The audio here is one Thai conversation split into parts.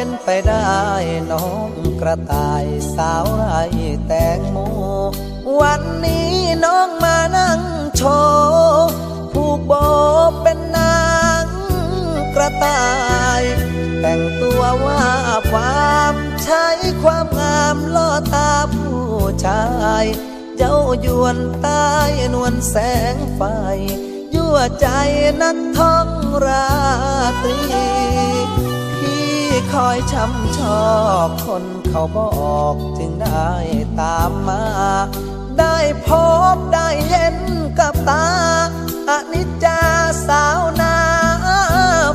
เป็นไปได้น้องกระต่ายสาวไรแตงโม วันนี้น้องมานั่งโชว์ผูกโบเป็นนางกระต่าย แต่งตัวว่าความใช้ความงามล่อตาผู้ชายเจ้ายวนใต้นวลแสงไฟ ยั่วใจนักท่องราตรี คอยช้ำชอบคนเขาบอกจึงได้ตามมา ได้พบได้เห็นกับตาอนิจจาสาวนา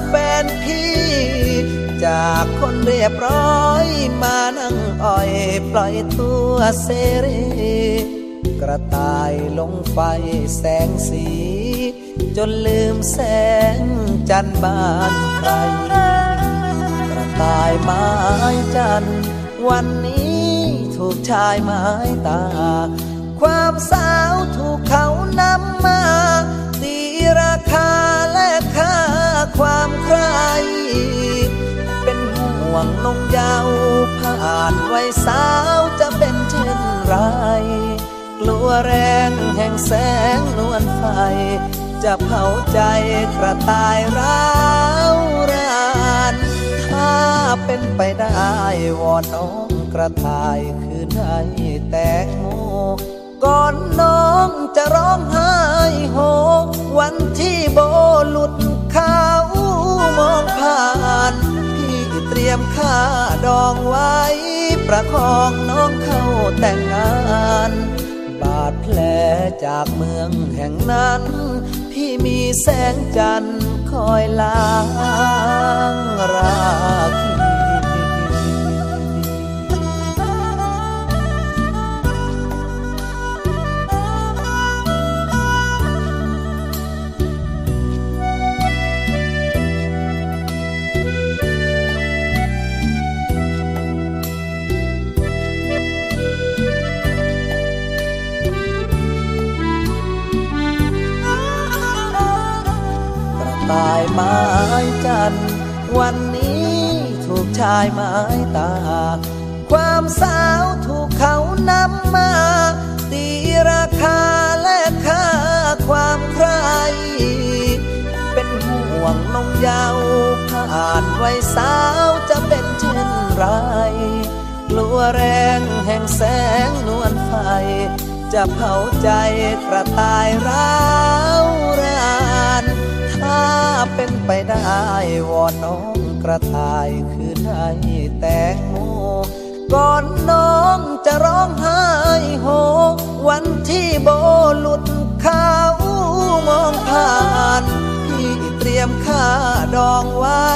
แฟนพี่ จากคนเรียบร้อยมานั่งอ่อยปล่อยตัวเสรี กระต่ายลงไฟแสงสี จนลืมแสงจันบานใครายไม้จัน วันนี้ถูกชายไม้ตา ความสาวถูกเขานำมา ตีราคาและค่าความใคร เป็นห่วงนงเยาวผ่านวัยสาวจะเป็นเช่นไร กลัวแรงแห่งแสงนวลไฟ จะเผาใจกระต่ายร้า เป็นไปได้วอนน้องกระต่ายคืนให้แตงโมก่อนน้องจะร้องไห้โฮวันที่โบหลุดเขามองผ่านพี่เตรียมค่าดองไว้ ประคองน้องเข้าแต่งงานบาดแผลจากเมืองแห่งนั้น พี่มีแสงจันทร์คอยล้างรา ตายไม้จัน วันนี้ถูกชายไม้ตา ความสาวถูกเขานำมา ตีราคาและค่าความใคร เป็นห่วงน้องเยาวผ่านวัยสาวจะเป็นเช่นไรกลัวแรงแห่งแสงนวลไฟ จะเผาใจกระต่ายร้า ไปได้วอนน้องกระต่ายคืนให้แตงโมก่อนน้องจะร้องไห้โฮวันที่โบหลุดเขามองผ่านพี่เตรียมค่าดองไว้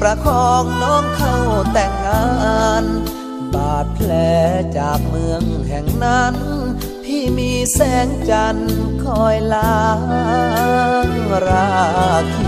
ประคองน้องเข้าแต่งงานบาดแผลจากเมืองแห่งนั้น พี่มีแสงจันทร์คอยล้างราคี